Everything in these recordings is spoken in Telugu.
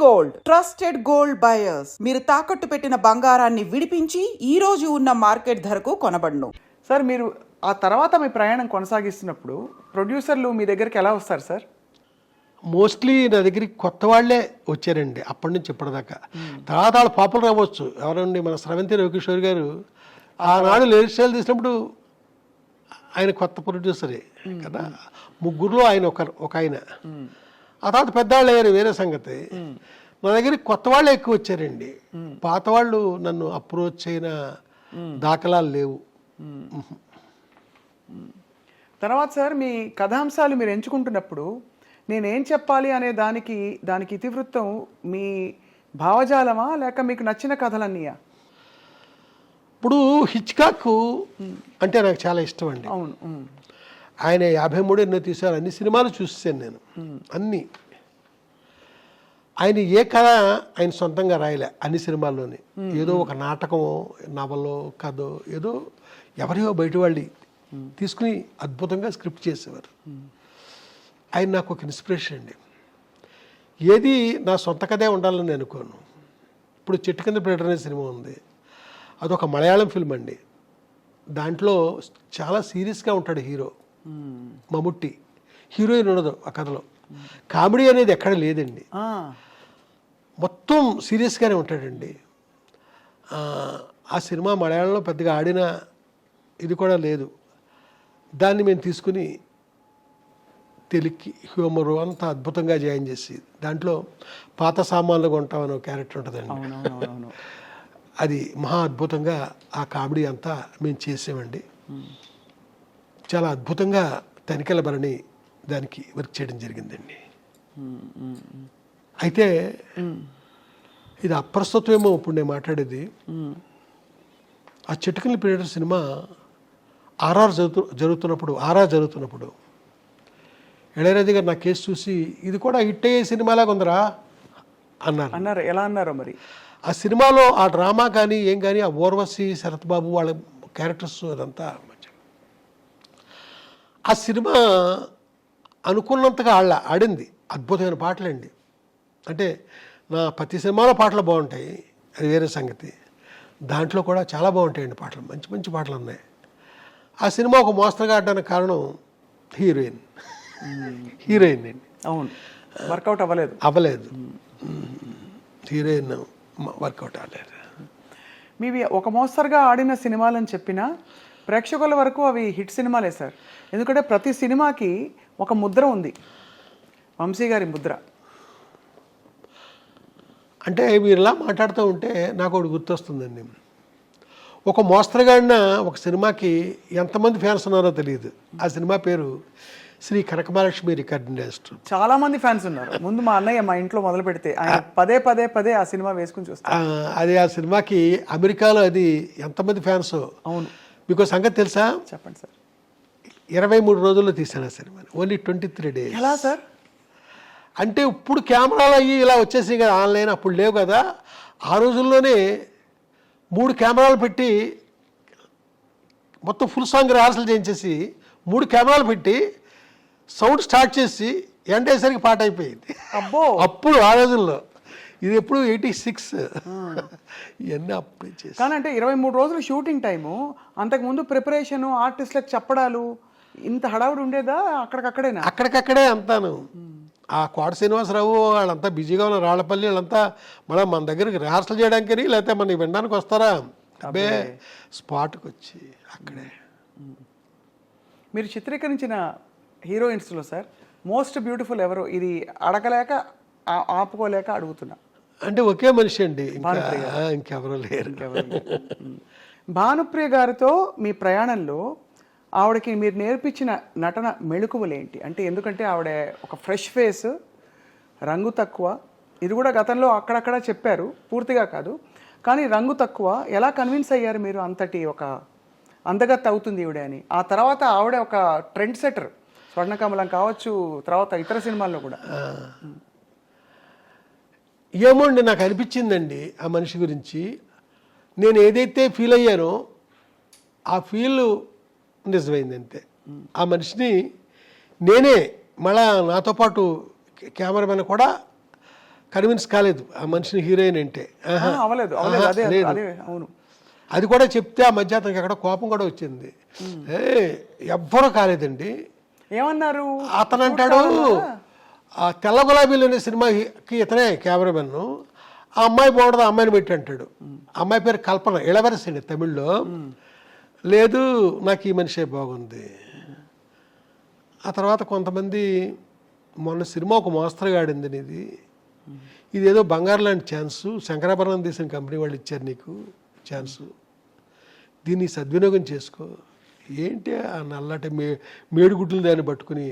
గోల్డ్ ట్రస్టెడ్ గోల్డ్ బయర్స్ మీరు తాకట్టు పెట్టిన బంగారాన్ని విడిపించి ఈ రోజు ఉన్న మార్కెట్ ధరకు కొనబడును. సార్ మీరు ఆ తర్వాత మీ ప్రయాణం కొనసాగిస్తున్నప్పుడు ప్రొడ్యూసర్లు మీ దగ్గరికి ఎలా వస్తారు సార్? మోస్ట్లీ నా దగ్గరికి కొత్త వాళ్ళే వచ్చారండి అప్పటి నుంచి ఇప్పటిదాకా. తర్వాత వాళ్ళు పాపులర్ అవ్వచ్చు. ఎవరండి మన స్రవంతి రవికిషోర్ గారు? ఆనాడు లేడీ స్టైల్ తీసినప్పుడు ఆయన కొత్త ప్రొడ్యూసరే కదా? ముగ్గురులో ఆయన ఒక ఒక ఆయన. ఆ తర్వాత పెద్దవాళ్ళు అయ్యారు వేరే సంగతి. నా దగ్గరికి కొత్త వాళ్ళే ఎక్కువ వచ్చారండి. పాత వాళ్ళు నన్ను అప్రోచ్ అయిన దాఖలాలు లేవు. తర్వాత సార్ మీ కథాంశాలు మీరు ఎంచుకుంటున్నప్పుడు నేనేం చెప్పాలి అనే దానికి దానికి ఇతివృత్తం మీ భావజాలమా లేక మీకు నచ్చిన కథలన్నీయా? ఇప్పుడు హిచ్కాక్ అంటే నాకు చాలా ఇష్టం అండి. అవును. ఆయన యాభై మూడు ఎన్నో తీశారు. అన్ని సినిమాలు చూసాను నేను. అన్ని. ఆయన ఏ కథ ఆయన సొంతంగా రాయలే అన్ని సినిమాల్లోని. ఏదో ఒక నాటకమో నవలో కథో ఏదో ఎవరియో బయట వాళ్ళు తీసుకుని అద్భుతంగా స్క్రిప్ట్ చేసేవారు. ఆయన నాకు ఒక ఇన్స్పిరేషన్ అండి. ఏది నా సొంత కథే ఉండాలని నేను అనుకోను. ఇప్పుడు చెట్టు కింద ప్లేటర్ అనే సినిమా ఉంది. అదొక మలయాళం ఫిల్మ్ అండి. దాంట్లో చాలా సీరియస్గా ఉంటాడు హీరో. మమ్ముట్టి. హీరోయిన్ ఉండదు ఆ కథలో. కామెడీ అనేది ఎక్కడ లేదండి. మొత్తం సీరియస్గానే ఉంటాడండి. ఆ, సినిమా మలయాళంలో పెద్దగా ఆడిన ఇది కూడా లేదు. దాన్ని మేము తీసుకుని తెలుగుకి హ్యూమరు అంతా అద్భుతంగా జాయిన్ చేసి దాంట్లో పాత సామాన్లు కొంటామని ఒక క్యారెక్టర్ ఉంటుందండి. అది మహా అద్భుతంగా ఆ కామెడీ అంతా మేము చేసామండి చాలా అద్భుతంగా తనిఖీల భరణి దానికి వర్క్ చేయడం జరిగిందండి. అయితే ఇది అప్రస్తుతమేమో ఇప్పుడు నేను మాట్లాడేది. ఆ చిటికల పీరియడ్ సినిమా ఆర్ఆర్ జరుగుతు జరుగుతున్నప్పుడు ఆర్ఆర్ జరుగుతున్నప్పుడు ఇళయరాజు గారు నా కేసు చూసి ఇది కూడా హిట్ అయ్యే సినిమాలాగా ఉందిరా అన్నారు. అన్నారు. ఎలా అన్నారో మరి? ఆ సినిమాలో ఆ డ్రామా కానీ ఏం కానీ ఆ ఊర్వశి శరత్ బాబు వాళ్ళ క్యారెక్టర్స్ అదంతా ఆ సినిమా అనుకున్నంతగా ఆళ్ళ ఆడింది. అద్భుతమైన పాటలండి. అంటే నా ప్రతి సినిమాలో పాటలు బాగుంటాయి. అది వేరే సంగతి. దాంట్లో కూడా చాలా బాగుంటాయండి పాటలు. మంచి మంచి పాటలు ఉన్నాయి ఆ సినిమా ఒక మోస్తరుగా ఆడడానికి కారణం హీరోయిన్. హీరోయిన్ అండి. అవును. వర్కౌట్ అవ్వలేదు. అవ్వలేదు. హీరోయిన్ వర్కౌట్ అవ్వలేదు. మీవి ఒక మోస్తరుగా ఆడిన సినిమాలని చెప్పినా ప్రేక్షకుల వరకు అవి హిట్ సినిమాలే సార్. ఎందుకంటే ప్రతి సినిమాకి ఒక ముద్ర ఉంది. వంశీ గారి ముద్ర. అంటే మీరు ఇలా మాట్లాడుతూ ఉంటే నాకు ఒకటి గుర్తొస్తుందండి. ఒక మోస్తరుగాడిన ఒక సినిమాకి ఎంతమంది ఫ్యాన్స్ ఉన్నారో తెలియదు. ఆ సినిమా పేరు శ్రీ కనకమహాలక్ష్మి రికార్డ్ ఇండస్ట్రీ చాలా మంది ఫ్యాన్స్ ఉన్నారు. ముందు మా అన్నయ్య మా ఇంట్లో మొదలు పెడితే ఆయన పదే పదే పదే ఆ సినిమా వేసుకుని చూస్తారు. అది ఆ సినిమాకి అమెరికాలో అది ఎంతమంది ఫ్యాన్స్? అవును. మీకు సంగతి తెలుసా? చెప్పండి సార్. ఇరవై మూడు రోజుల్లో ఆ సినిమాని ఓన్లీ ట్వంటీ త్రీ డేస్. ఎలా సార్? అంటే ఇప్పుడు కెమెరాలు అయ్యి ఇలా వచ్చేసాయి కదా ఆన్లైన్ అప్పుడు లేవు కదా. ఆ రోజుల్లోనే మూడు కెమెరాలు పెట్టి మొత్తం ఫుల్ సాంగ్ రిహార్సల్ చేయించేసి మూడు కెమెరాలు పెట్టి సౌండ్ స్టార్ట్ చేసి ఎండ్ అయ్యేసరికి పాట అయిపోయింది. అబ్బో! అప్పుడు ఆ రోజుల్లో. ఇది ఎప్పుడు ఎయిటీ సిక్స్. ఇవన్నీ అప్పుడే చేసి. కానీ అంటే ఇరవై మూడు రోజులు షూటింగ్ టైము అంతకుముందు ప్రిపరేషన్ ఆర్టిస్టులకు చెప్పడాలు ఇంత హడావుడి ఉండేదా అక్కడికక్కడేనా? అక్కడికక్కడే అంతాను. ఆ కోట శ్రీనివాసరావు వాళ్ళంతా బిజీగా ఉన్న రాళ్ళపల్లి వాళ్ళంతా మళ్ళీ మన దగ్గరికి రిహార్సల్ చేయడానికి లేకపోతే మన వినడానికి వస్తారా? అబ్బే స్పాట్కి వచ్చి అక్కడే. మీరు చిత్రీకరించిన హీరోయిన్స్లో సార్ మోస్ట్ బ్యూటిఫుల్ ఎవరు? ఇది అడగలేక ఆపుకోలేక అడుగుతున్నా. అంటే ఒకే మనిషి అండి. ఇంకెవరూ లేరు. భానుప్రియ గారితో మీ ప్రయాణంలో ఆవిడకి మీరు నేర్పించిన నటన మెళుకువలేంటి? అంటే ఎందుకంటే ఆవిడ ఒక ఫ్రెష్ ఫేస్ రంగు తక్కువ. ఇది కూడా గతంలో అక్కడక్కడ చెప్పారు పూర్తిగా కాదు. కానీ రంగు తక్కువ. ఎలా కన్విన్స్ అయ్యారు మీరు అంతటి ఒక అందగత్ అవుతుంది ఈవిడ అని? ఆ తర్వాత ఆవిడ ఒక ట్రెండ్ సెటర్ స్వర్ణకమలం కావచ్చు తర్వాత ఇతర సినిమాల్లో కూడా. ఏమోండి నాకు అనిపించిందండి ఆ మనిషి గురించి? నేను ఏదైతే ఫీల్ అయ్యానో ఆ ఫీల్ నిజమైంది అంతే ఆ మనిషిని నేనే మళ్ళా నాతో పాటు కెమెరామెన్ కూడా కన్విన్స్ కాలేదు. ఆ మనిషిని హీరోయిన్ అంటే. లేదు. అదే కూడా చెప్తే ఆ మధ్య అతనికి ఎక్కడ కోపం కూడా వచ్చింది. ఏ ఎవ్వరూ కాలేదండి. ఏమన్నారు? అతను అంటాడు ఆ తెల్ల గులాబీలు అనే సినిమాకి ఇతనే కెమెరామెన్. ఆ అమ్మాయి బాగుండదు ఆ అమ్మాయిని పెట్టి అంటాడు. అమ్మాయి పేరు కల్పన ఇళవరసండి అండి తమిళ్ళో. లేదు నాకు ఈ మనిషే బాగుంది. ఆ తర్వాత కొంతమంది మొన్న సినిమా ఒక మోస్తరు ఆడింది ఇది ఇదేదో బంగారు లాంటి ఛాన్సు శంకరాభరణం తీసిన కంపెనీ వాళ్ళు ఇచ్చారు నీకు ఛాన్సు. దీన్ని సద్వినియోగం చేసుకో. ఏంటి ఆ నల్లటి మే మేడుగుడ్లు దాన్ని పట్టుకుని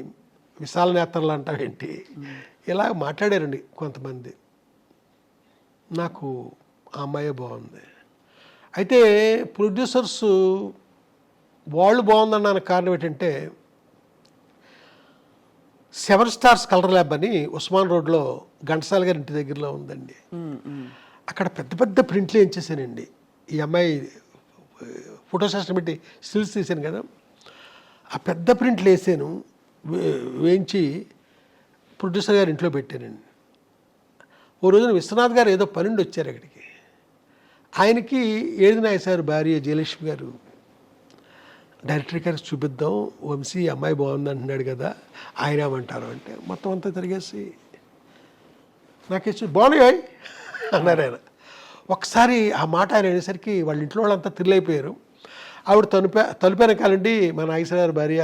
విశాల నేత్రలు అంటావేంటి? ఇలా మాట్లాడారండి కొంతమంది. నాకు ఆ అమ్మాయే బాగుంది. అయితే ప్రొడ్యూసర్స్ వాళ్ళు బాగుందన్న కారణం ఏంటంటే సెవెన్ స్టార్స్ కలర్ ల్యాబ్ అని ఉస్మాన్ రోడ్లో ఘంటసాల గారి ఇంటి దగ్గరలో ఉందండి. అక్కడ పెద్ద పెద్ద ప్రింట్లు వేయించేసానండి ఈ అమ్మాయి ఫోటో సెషన్ పెట్టి స్టిల్స్ తీశాను కదా. ఆ పెద్ద ప్రింట్లు వేసాను. వేయించి ప్రొడ్యూసర్ గారి ఇంట్లో పెట్టానండి. ఓ రోజున విశ్వనాథ్ గారు ఏదో పనుండి వచ్చారు అక్కడికి. ఆయనకి ఏది నాయ సార్ భార్య జయలక్ష్మి గారు డైరెక్టర్ గారికి చూపిద్దాం వంశీ అమ్మాయి బాగుంది అంటున్నాడు కదా ఆయన ఏమంటారు? అంటే మొత్తం అంతా తిరిగేసి నాకేసి బాగున్నాయి అన్నారు ఆయన. ఒకసారి ఆ మాట ఆయన అనేసరికి వాళ్ళ ఇంట్లో వాళ్ళంతా థ్రిల్ ఆవిడ తలుపే తలుపు వెనకాలండి మా నాగేశ్వర గారి భార్య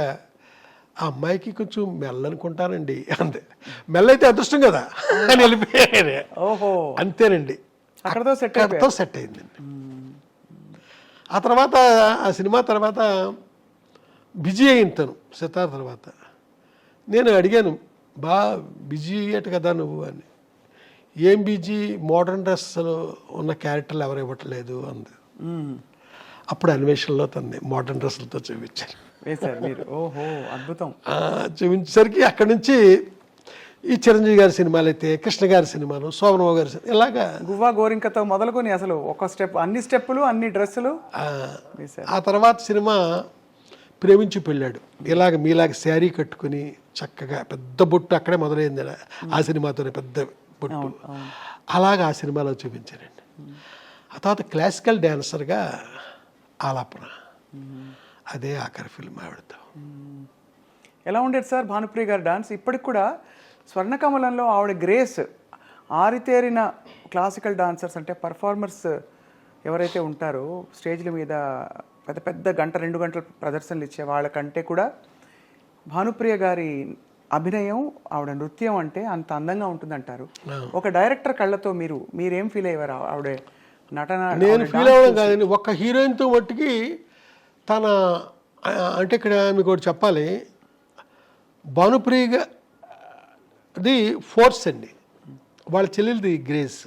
ఆ అమ్మాయికి కొంచెం మెల్ల అనుకుంటానండి అంతే. మెల్ల అయితే అదృష్టం కదా. అని వెళ్ళిపోయాను ఓహో. అంతేనండి. అక్కడతో సెట్ అక్కడితో సెట్ అయిందండి. ఆ తర్వాత ఆ సినిమా తర్వాత బిజీ అయింది తను సితార్ తర్వాత. నేను అడిగాను బా బిజీ అయ్యట కదా నువ్వు? అని. ఏం బిజీ? మోడర్న్ డ్రెస్లో ఉన్న క్యారెక్టర్లు ఎవరు ఇవ్వట్లేదు? అంది. అప్పుడు అన్వేషణలో తన్ని మోడర్న్ డ్రెస్సులతో ఓహో అద్భుతం. చూపించేసరికి అక్కడి నుంచి ఈ చిరంజీవి గారి సినిమాలు అయితే కృష్ణ గారి సినిమాలు శోభనబాబు గారి సినిమా ఇలాగా గువ్వా గోరింకతో మొదలుకొని అసలు ఒక స్టెప్ అన్ని స్టెప్పులు అన్ని డ్రెస్సులు. ఆ, తర్వాత సినిమా ప్రేమించి పెళ్ళాడు. ఇలాగ మీలాగ శారీ కట్టుకుని చక్కగా పెద్ద బొట్టు అక్కడే మొదలైంది. ఆ సినిమాతోనే పెద్ద బొట్టు. అలాగ ఆ సినిమాలో చూపించారండి. ఆ తర్వాత క్లాసికల్ డ్యాన్సర్గా ఆలాపన. అదే ఆఖరి ఫిల్మ్ ఆవిడతో. ఎలా ఉండేది సార్ భానుప్రియ గారి డాన్స్? ఇప్పటికి కూడా స్వర్ణకమలంలో ఆవిడ గ్రేస్ ఆరితేరిన క్లాసికల్ డాన్సర్స్ అంటే పర్ఫార్మర్స్ ఎవరైతే ఉంటారో స్టేజ్ల మీద పెద్ద పెద్ద గంట రెండు గంటల ప్రదర్శనలు ఇచ్చే వాళ్ళకంటే కూడా భానుప్రియ గారి అభినయం ఆవిడ నృత్యం అంటే అంత అందంగా ఉంటుందంటారు. ఒక డైరెక్టర్ కళ్ళతో మీరు మీరేం ఫీల్ అయ్యారు ఆవిడ నటన నేను ఫీల్ అవ్వడం కాదండి. ఒక్క హీరోయిన్తో మట్టుకి తన అంటే ఇక్కడ మీకు ఒకటి చెప్పాలి. భానుప్రియగా అది ఫోర్స్ అండి. వాళ్ళ చెల్లెలది గ్రేస్